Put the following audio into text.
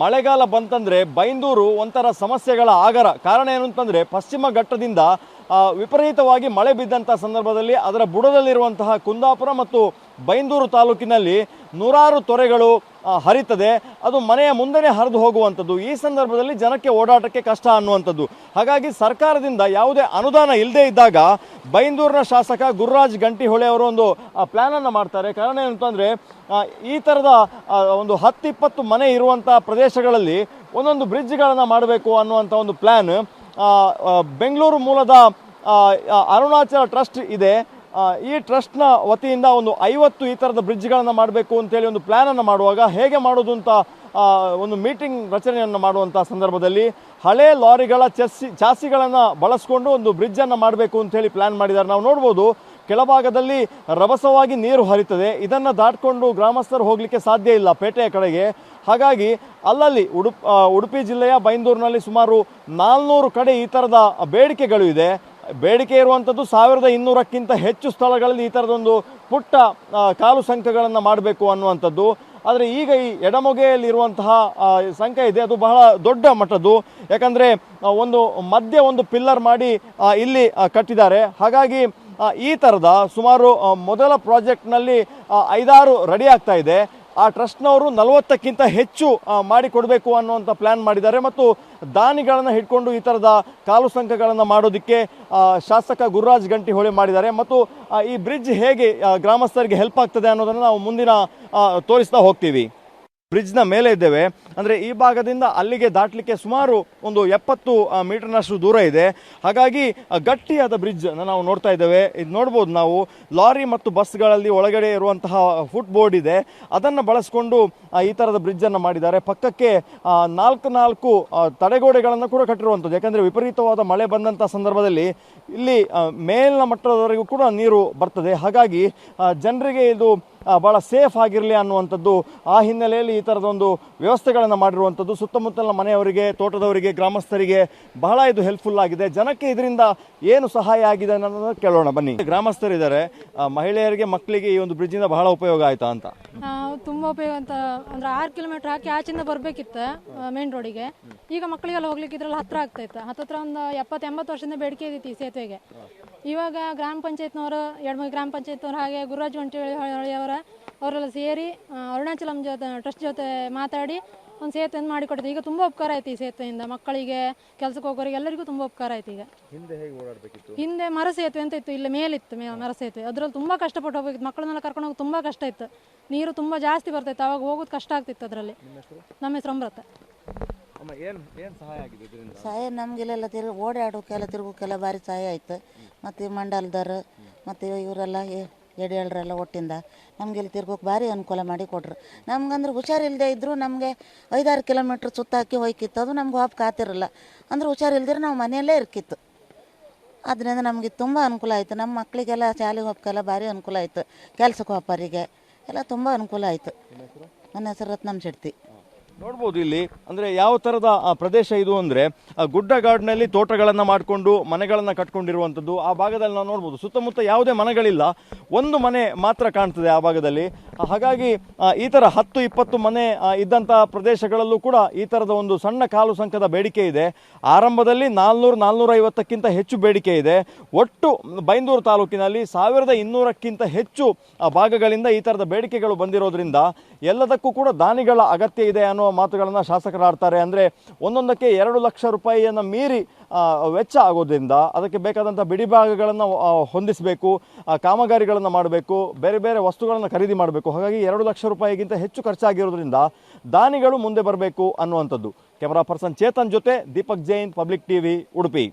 ಮಳೆಗಾಲ ಬಂತಂದರೆ ಬೈಂದೂರು ಒಂಥರ ಸಮಸ್ಯೆಗಳ ಆಗರ. ಕಾರಣ ಏನು ಅಂತಂದ್ರೆ ಪಶ್ಚಿಮ ಘಟ್ಟದಿಂದ ವಿಪರೀತವಾಗಿ ಮಳೆ ಬಿದ್ದಂಥ ಸಂದರ್ಭದಲ್ಲಿ ಅದರ ಬುಡದಲ್ಲಿರುವಂತಹ ಕುಂದಾಪುರ ಮತ್ತು ಬೈಂದೂರು ತಾಲೂಕಿನಲ್ಲಿ ನೂರಾರು ತೊರೆಗಳು ಹರಿತದೆ. ಅದು ಮನೆಯ ಮುಂದೆನೇ ಹರಿದು ಹೋಗುವಂಥದ್ದು. ಈ ಸಂದರ್ಭದಲ್ಲಿ ಜನಕ್ಕೆ ಓಡಾಟಕ್ಕೆ ಕಷ್ಟ ಅನ್ನುವಂಥದ್ದು. ಹಾಗಾಗಿ ಸರ್ಕಾರದಿಂದ ಯಾವುದೇ ಅನುದಾನ ಇಲ್ಲದೆ ಇದ್ದಾಗ ಬೈಂದೂರಿನ ಶಾಸಕ ಗುರುರಾಜ್ ಗಂಟಿಹೊಳೆ ಅವರು ಒಂದು ಪ್ಲ್ಯಾನನ್ನು ಮಾಡ್ತಾರೆ. ಕಾರಣ ಏನು ಅಂತಂದರೆ ಈ ಥರದ ಒಂದು ಹತ್ತಿಪ್ಪತ್ತು ಮನೆ ಇರುವಂಥ ಪ್ರದೇಶಗಳಲ್ಲಿ ಒಂದೊಂದು ಬ್ರಿಡ್ಜ್ಗಳನ್ನು ಮಾಡಬೇಕು ಅನ್ನುವಂಥ ಒಂದು ಪ್ಲ್ಯಾನ್ ಬೆಂಗಳೂರು ಮೂಲದ ಅರುಣಾಚಲ ಟ್ರಸ್ಟ್ ಇದೆ. ಈ ಟ್ರಸ್ಟ್ನ ವತಿಯಿಂದ ಒಂದು ಐವತ್ತು ಈ ಥರದ ಬ್ರಿಡ್ಜ್ಗಳನ್ನು ಮಾಡಬೇಕು ಅಂತೇಳಿ ಒಂದು ಪ್ಲ್ಯಾನನ್ನು ಮಾಡುವಾಗ ಹೇಗೆ ಮಾಡೋದು ಅಂತ ಒಂದು ಮೀಟಿಂಗ್ ರಚನೆಯನ್ನು ಮಾಡುವಂಥ ಸಂದರ್ಭದಲ್ಲಿ ಹಳೆ ಲಾರಿಗಳ ಚಸ್ಸಿ, ಚಾಸಿಗಳನ್ನು ಬಳಸ್ಕೊಂಡು ಒಂದು ಬ್ರಿಡ್ಜನ್ನು ಮಾಡಬೇಕು ಅಂತೇಳಿ ಪ್ಲ್ಯಾನ್ ಮಾಡಿದ್ದಾರೆ. ನಾವು ನೋಡ್ಬೋದು ಕೆಳಭಾಗದಲ್ಲಿ ರಭಸವಾಗಿ ನೀರು ಹರಿತದೆ. ಇದನ್ನು ದಾಟ್ಕೊಂಡು ಗ್ರಾಮಸ್ಥರು ಹೋಗಲಿಕ್ಕೆ ಸಾಧ್ಯ ಇಲ್ಲ ಪೇಟೆಯ ಕಡೆಗೆ. ಹಾಗಾಗಿ ಅಲ್ಲಲ್ಲಿ ಉಡುಪ್ ಉಡುಪಿ ಜಿಲ್ಲೆಯ ಬೈಂದೂರಿನಲ್ಲಿ ಸುಮಾರು ನಾಲ್ನೂರು ಕಡೆ ಈ ಥರದ ಬೇಡಿಕೆಗಳು ಇದೆ. ಬೇಡಿಕೆ ಇರುವಂಥದ್ದು ಸಾವಿರದ ಇನ್ನೂರಕ್ಕಿಂತ ಹೆಚ್ಚು ಸ್ಥಳಗಳಲ್ಲಿ ಈ ಥರದೊಂದು ಪುಟ್ಟ ಕಾಲು ಸಂಖ್ಯೆಗಳನ್ನು ಮಾಡಬೇಕು ಅನ್ನುವಂಥದ್ದು. ಆದರೆ ಈಗ ಈ ಎಡಮೊಗೆಯಲ್ಲಿರುವಂತಹ ಸಂಖ್ಯೆ ಇದೆ. ಅದು ಬಹಳ ದೊಡ್ಡ ಮಟ್ಟದ್ದು. ಯಾಕಂದರೆ ಒಂದು ಮಧ್ಯೆ ಒಂದು ಪಿಲ್ಲರ್ ಮಾಡಿ ಇಲ್ಲಿ ಕಟ್ಟಿದ್ದಾರೆ. ಹಾಗಾಗಿ ಈ ಥರದ ಸುಮಾರು ಮೊದಲ ಪ್ರಾಜೆಕ್ಟ್ನಲ್ಲಿ ಐದಾರು ರೆಡಿ ಆಗ್ತಾ ಇದೆ. ಆ ಟ್ರಸ್ಟ್ನವರು ನಲವತ್ತಕ್ಕಿಂತ ಹೆಚ್ಚು ಮಾಡಿಕೊಡಬೇಕು ಅನ್ನುವಂಥ ಪ್ಲ್ಯಾನ್ ಮಾಡಿದ್ದಾರೆ. ಮತ್ತು ದಾನಿಗಳನ್ನು ಹಿಡ್ಕೊಂಡು ಈ ಥರದ ಕಾಲು ಸಂಖ್ಯೆಗಳನ್ನು ಮಾಡೋದಕ್ಕೆ ಶಾಸಕ ಗುರುರಾಜ್ ಗಂಟಿಹೊಳೆ ಮಾಡಿದ್ದಾರೆ. ಮತ್ತು ಈ ಬ್ರಿಡ್ಜ್ ಹೇಗೆ ಗ್ರಾಮಸ್ಥರಿಗೆ ಹೆಲ್ಪ್ ಆಗ್ತದೆ ಅನ್ನೋದನ್ನು ನಾವು ಮುಂದಿನ ತೋರಿಸ್ತಾ ಹೋಗ್ತೀವಿ. ಬ್ರಿಡ್ಜ್ನ ಮೇಲೆ ಇದ್ದೇವೆ. ಅಂದರೆ ಈ ಭಾಗದಿಂದ ಅಲ್ಲಿಗೆ ದಾಟಲಿಕ್ಕೆ ಸುಮಾರು ಒಂದು ಎಪ್ಪತ್ತು ಮೀಟರ್ನಷ್ಟು ದೂರ ಇದೆ. ಹಾಗಾಗಿ ಗಟ್ಟಿಯಾದ ಬ್ರಿಡ್ಜ್ ನಾವು ನೋಡ್ತಾ ಇದ್ದೇವೆ. ಇದು ನೋಡ್ಬೋದು ನಾವು, ಲಾರಿ ಮತ್ತು ಬಸ್ಗಳಲ್ಲಿ ಒಳಗಡೆ ಇರುವಂತಹ ಫುಟ್ ಬೋರ್ಡ್ ಇದೆ. ಅದನ್ನು ಬಳಸಿಕೊಂಡು ಈ ಥರದ ಬ್ರಿಡ್ಜನ್ನು ಮಾಡಿದ್ದಾರೆ. ಪಕ್ಕಕ್ಕೆ ನಾಲ್ಕು ನಾಲ್ಕು ತಡೆಗೋಡೆಗಳನ್ನು ಕೂಡ ಕಟ್ಟಿರುವಂಥದ್ದು. ಯಾಕಂದರೆ ವಿಪರೀತವಾದ ಮಳೆ ಬಂದಂಥ ಸಂದರ್ಭದಲ್ಲಿ ಇಲ್ಲಿ ಮೇಲಿನ ಮಟ್ಟದವರೆಗೂ ಕೂಡ ನೀರು ಬರ್ತದೆ. ಹಾಗಾಗಿ ಜನರಿಗೆ ಇದು ಬಹಳ ಸೇಫ್ ಆಗಿರಲಿ ಅನ್ನುವಂಥದ್ದು ಆ ಹಿನ್ನೆಲೆಯಲ್ಲಿ ಈ ಥರದೊಂದು ವ್ಯವಸ್ಥೆಗಳನ್ನು ಮಾಡಿರುವಂಥದ್ದು. ಸುತ್ತಮುತ್ತಲಿನ ಮನೆಯವರಿಗೆ, ತೋಟದವರಿಗೆ, ಗ್ರಾಮಸ್ಥರಿಗೆ ಬಹಳ ಇದು ಹೆಲ್ಪ್ಫುಲ್ ಆಗಿದೆ. ಜನಕ್ಕೆ ಇದರಿಂದ ಏನು ಸಹಾಯ ಆಗಿದೆ ಅನ್ನೋದನ್ನು ಕೇಳೋಣ. ಬನ್ನಿ. ಗ್ರಾಮಸ್ಥರಿದ್ದಾರೆ. ಮಹಿಳೆಯರಿಗೆ, ಮಕ್ಕಳಿಗೆ ಈ ಒಂದು ಬ್ರಿಡ್ಜಿಂದ ಬಹಳ ಉಪಯೋಗ ಆಯ್ತಾ ಅಂತ? ಆ, ತುಂಬಾ ಉಪಯೋಗ ಅಂತ ಅಂದ್ರೆ ಆರು ಕಿಲೋಮೀಟರ್ ಹಾಕಿ ಆಚೆಯಿಂದ ಬರಬೇಕಿತ್ತು ಮೇನ್ ರೋಡಿಗೆ ಈಗ ಮಕ್ಕಳಿಗೆಲ್ಲ ಹೋಗ್ಲಿಕ್ಕೆ ಇದ್ರಲ್ಲಿ ಹತ್ರ ಆಗ್ತಾ ಇತ್ತು. ಹತ್ತತ್ರ ಒಂದು ಎಪ್ಪತ್ತು ಎಂಬತ್ತು ವರ್ಷದಿಂದ ಬೇಡಿಕೆ ಇದ್ದಿತ್ತು ಈ ಸೇತುವೆಗೆ. ಇವಾಗ ಗ್ರಾಮ ಪಂಚಾಯತ್ನವರು ಎಡಮಗಿ ಗ್ರಾಮ ಪಂಚಾಯತ್ನವ್ರು ಹಾಗೆ ಗುರುರಾಜ್ ಹೊಂಟಿಹೊಳಿ ಅವರ ಅವರೆಲ್ಲ ಸೇರಿ ಅರುಣಾಚಲಂ ಜೊತೆ ಟ್ರಸ್ಟ್ ಜೊತೆ ಮಾತಾಡಿ ಒಂದು ಸೇತುವೆಯನ್ನು ಮಾಡಿಕೊಡ್ತೀವಿ ಈಗ ತುಂಬ ಉಪಕಾರ ಆಯ್ತು ಈ ಸೇತುವೆಯಿಂದ. ಮಕ್ಕಳಿಗೆ ಕೆಲಸಕ್ಕೆ ಹೋಗೋರಿಗೆ ಎಲ್ಲರಿಗೂ ತುಂಬ ಉಪಕಾರ ಆಯ್ತು ಈಗ. ಹಿಂದೆ ಹೇಗೆ ಓಡಾಡಬೇಕಿತ್ತು? ಹಿಂದೆ ಮರ ಸೇತುವೆ ಅಂತ ಇತ್ತು. ಇಲ್ಲಿ ಮೇಲಿತ್ತು ಮೇ ಮರ ಸೇತುವೆ. ಅದರಲ್ಲಿ ತುಂಬ ಕಷ್ಟಪಟ್ಟು ಹೋಗ್ಬೇಕಿತ್ತು. ಮಕ್ಕಳನ್ನೆಲ್ಲ ಕರ್ಕೊಂಡು ಹೋಗಿ ತುಂಬ ಕಷ್ಟ ಇತ್ತು. ನೀರು ತುಂಬ ಜಾಸ್ತಿ ಬರ್ತಾಯಿತ್ತು ಅವಾಗ ಹೋಗೋದು ಕಷ್ಟ ಆಗ್ತಿತ್ತು ಅದರಲ್ಲಿ. ನಮ್ಮ ಹೆಸರು? ಅಮೃತ. ಅಮ್ಮ ಏನು ಏನು ಸಹಾಯ ಆಗಿದೆ ಇದರಿಂದ? ಸಹಾಯ ನಮಗೆಲ್ಲ ತಿರುಗಿ ಓಡಾಡೋಕೆಲ್ಲ ತಿರುಗೋಕೆಲ್ಲ ಭಾರಿ ಸಹಾಯ ಆಯ್ತು. ಮತ್ತು ಮಂಡಲ್ದಾರ ಮತ್ತು ಇವರೆಲ್ಲ ಎಡೆಯಳ್ರೆಲ್ಲ ಒಟ್ಟಿಂದ ನಮಗೆಲ್ಲ ತಿರ್ಗೋಕೆ ಭಾರಿ ಅನುಕೂಲ ಮಾಡಿ ಕೊಟ್ರು. ನಮ್ಗಂದ್ರೆ ಹುಷಾರಿಲ್ಲದೆ ಇದ್ದರೂ ನಮಗೆ ಐದಾರು ಕಿಲೋಮೀಟ್ರ್ ಸುತ್ತಾಕಿ ಹೋಯ್ಕಿತ್ತು ಅದು ನಮ್ಗೆ ವಾಪ್ ಕಾತಿರಲ್ಲ. ಅಂದ್ರೆ ಹುಷಾರಿಲ್ದಿರ ನಾವು ಮನೆಯಲ್ಲೇ ಇರ್ಕಿತ್ತು. ಅದರಿಂದ ನಮಗೆ ತುಂಬ ಅನುಕೂಲ ಆಯಿತು. ನಮ್ಮ ಮಕ್ಕಳಿಗೆಲ್ಲ ಶಾಲೆಗೆ ಹೋಗಕ್ಕೆಲ್ಲ ಭಾರಿ ಅನುಕೂಲ ಆಯಿತು. ಕೆಲ್ಸಕ್ಕೆ ಹೋಗೋರಿಗೆ ಎಲ್ಲ ತುಂಬ ಅನುಕೂಲ ಆಯಿತು. ನನ್ನ ಹೆಸರು ರತ್ನಮ್ ಶೆಟ್ಟಿ. ನೋಡ್ಬೋದು ಇಲ್ಲಿ. ಅಂದರೆ ಯಾವ ಥರದ ಪ್ರದೇಶ ಇದು ಅಂದರೆ ಗುಡ್ಡಗಾಡಿನಲ್ಲಿ ತೋಟಗಳನ್ನು ಮಾಡಿಕೊಂಡು ಮನೆಗಳನ್ನು ಕಟ್ಕೊಂಡಿರುವಂಥದ್ದು ಆ ಭಾಗದಲ್ಲಿ ನಾವು ನೋಡ್ಬೋದು. ಸುತ್ತಮುತ್ತ ಯಾವುದೇ ಮನೆಗಳಿಲ್ಲ. ಒಂದು ಮನೆ ಮಾತ್ರ ಕಾಣ್ತದೆ ಆ ಭಾಗದಲ್ಲಿ. ಹಾಗಾಗಿ ಈ ಥರ ಹತ್ತು, ಇಪ್ಪತ್ತು ಮನೆ ಇದ್ದಂಥ ಪ್ರದೇಶಗಳಲ್ಲೂ ಕೂಡ ಈ ಥರದ ಒಂದು ಸಣ್ಣ ಕಾಲು ಸಂಖ್ಯದ ಬೇಡಿಕೆ ಇದೆ. ಆರಂಭದಲ್ಲಿ ನಾಲ್ನೂರು ನಾಲ್ನೂರ ಐವತ್ತಕ್ಕಿಂತ ಹೆಚ್ಚು ಬೇಡಿಕೆ ಇದೆ. ಒಟ್ಟು ಬೈಂದೂರು ತಾಲೂಕಿನಲ್ಲಿ ಸಾವಿರದ ಇನ್ನೂರಕ್ಕಿಂತ ಹೆಚ್ಚು ಭಾಗಗಳಿಂದ ಈ ಥರದ ಬೇಡಿಕೆಗಳು ಬಂದಿರೋದ್ರಿಂದ ಎಲ್ಲದಕ್ಕೂ ಕೂಡ ದಾನಿಗಳ ಅಗತ್ಯ ಇದೆ ಅನ್ನುವ ಮಾತುಗಳನ್ನು ಶಾಸಕರು ಆಡ್ತಾರೆ. ಅಂದರೆ ಒಂದೊಂದಕ್ಕೆ ಎರಡು ಲಕ್ಷ ರೂಪಾಯಿಯನ್ನು ಮೀರಿ ವೆಚ್ಚ ಆಗೋದ್ರಿಂದ ಅದಕ್ಕೆ ಬೇಕಾದಂಥ ಬಿಡಿಭಾಗಗಳನ್ನು ಹೊಂದಿಸಬೇಕು ಕಾಮಗಾರಿಗಳನ್ನು ಮಾಡಬೇಕು, ಬೇರೆ ಬೇರೆ ವಸ್ತುಗಳನ್ನು ಖರೀದಿ ಮಾಡಬೇಕು. ಹಾಗಾಗಿ ಎರಡು ಲಕ್ಷ ರೂಪಾಯಿಗಿಂತ ಹೆಚ್ಚು ಖರ್ಚಾಗಿರೋದ್ರಿಂದ ದಾನಿಗಳು ಮುಂದೆ ಬರಬೇಕು ಅನ್ನುವಂಥದ್ದು. ಕ್ಯಾಮರಾ ಪರ್ಸನ್ ಚೇತನ್ ಜೊತೆ ದೀಪಕ್ ಜೈನ್, ಪಬ್ಲಿಕ್ ಟಿವಿ, ಉಡುಪಿ.